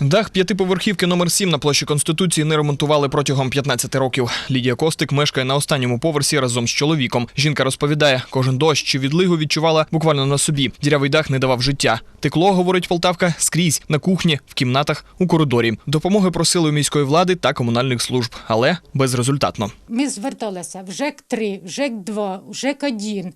Дах п'ятиповерхівки номер 7 на площі Конституції не ремонтували протягом 15 років. Лідія Костик мешкає на останньому поверсі разом з чоловіком. Жінка розповідає, кожен дощ чи відлигу відчувала буквально на собі. Дірявий дах не давав життя. Текло, говорить Полтавка, скрізь на кухні, в кімнатах, у коридорі. Допомоги просили у міської влади та комунальних служб, але безрезультатно. Ми зверталися в ЖЕК-3, в ЖЕК-2, в ЖЕК-1,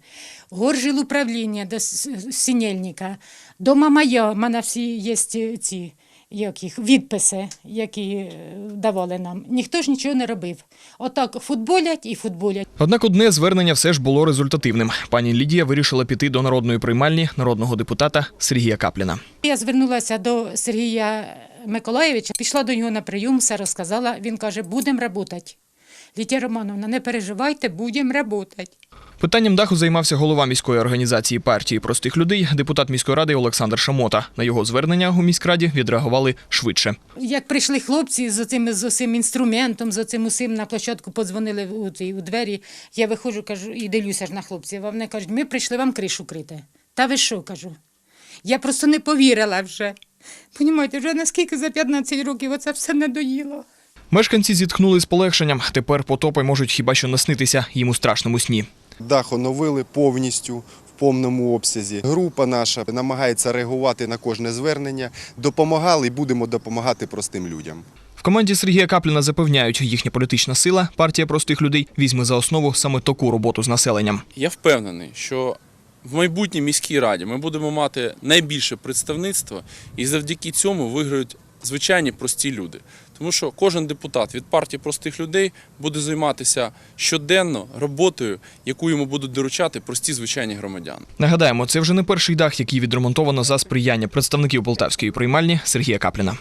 горжил управління до Синельника, до Мамая, в мене всі є ці, ці як їх, відписи, які е, давали нам. Ніхто ж нічого не робив. Отак футболять і футболять. Однак одне звернення все ж було результативним. Пані Лідія вирішила піти до народної приймальні народного депутата Сергія Капліна. Я звернулася до Сергія Миколаєвича, пішла до нього на прийом, все розказала. Він каже, будемо працювати. Лідія Романовна, не переживайте, будемо працювати. Питанням даху займався голова міської організації партії простих людей, депутат міської ради Олександр Шамота. На його звернення у міськраді відреагували швидше. Як прийшли хлопці з цим з цим інструментом, з цим усім на площадку подзвонили у, у двері. Я виходжу, кажу, і дивлюся ж на хлопців. А вони кажуть, ми прийшли вам кришу крити. Та ви що, кажу? Я просто не повірила вже. Понімаєте, вже наскільки за 15 років оце все надоїло. Мешканці зітхнули з полегшенням. Тепер потопи можуть хіба що наснитися їм у страшному сні. Дах оновили повністю в повному обсязі. Група наша намагається реагувати на кожне звернення. Допомагали і будемо допомагати простим людям. В команді Сергія Капліна запевняють, їхня політична сила, партія простих людей, візьме за основу саме таку роботу з населенням. Я впевнений, що в майбутній міській раді ми будемо мати найбільше представництво, і завдяки цьому виграють звичайні прості люди. Тому що кожен депутат від партії простих людей буде займатися щоденно роботою, яку йому будуть доручати прості звичайні громадяни. Нагадаємо, це вже не перший дах, який відремонтовано за сприяння представників полтавської приймальні Сергія Капліна.